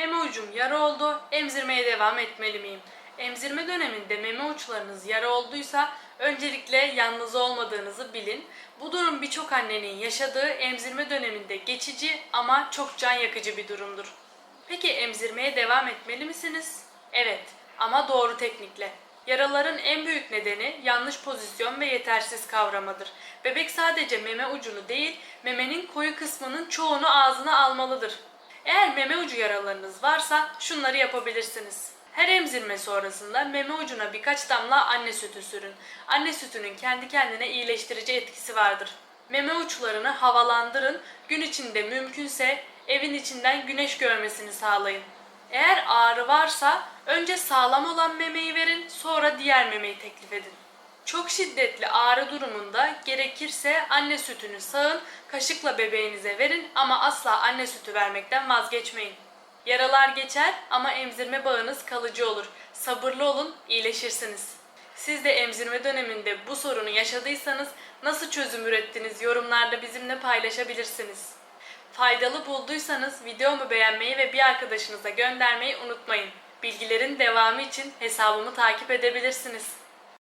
Meme ucum yara oldu, emzirmeye devam etmeli miyim? Emzirme döneminde meme uçlarınız yara olduysa öncelikle yalnız olmadığınızı bilin. Bu durum birçok annenin yaşadığı emzirme döneminde geçici ama çok can yakıcı bir durumdur. Peki emzirmeye devam etmeli misiniz? Evet ama doğru teknikle. Yaraların en büyük nedeni yanlış pozisyon ve yetersiz kavramadır. Bebek sadece meme ucunu değil, memenin koyu kısmının çoğunu ağzına almalıdır. Eğer meme ucu yaralarınız varsa şunları yapabilirsiniz. Her emzirme sonrasında meme ucuna birkaç damla anne sütü sürün. Anne sütünün kendi kendine iyileştirici etkisi vardır. Meme uçlarını havalandırın, gün içinde mümkünse evin içinden güneş görmesini sağlayın. Eğer ağrı varsa önce sağlam olan memeyi verin, sonra diğer memeyi teklif edin. Çok şiddetli ağrı durumunda gerekirse anne sütünü sağın, kaşıkla bebeğinize verin ama asla anne sütü vermekten vazgeçmeyin. Yaralar geçer ama emzirme bağınız kalıcı olur. Sabırlı olun, iyileşirsiniz. Siz de emzirme döneminde bu sorunu yaşadıysanız nasıl çözüm ürettiniz yorumlarda bizimle paylaşabilirsiniz. Faydalı bulduysanız videomu beğenmeyi ve bir arkadaşınıza göndermeyi unutmayın. Bilgilerin devamı için hesabımı takip edebilirsiniz.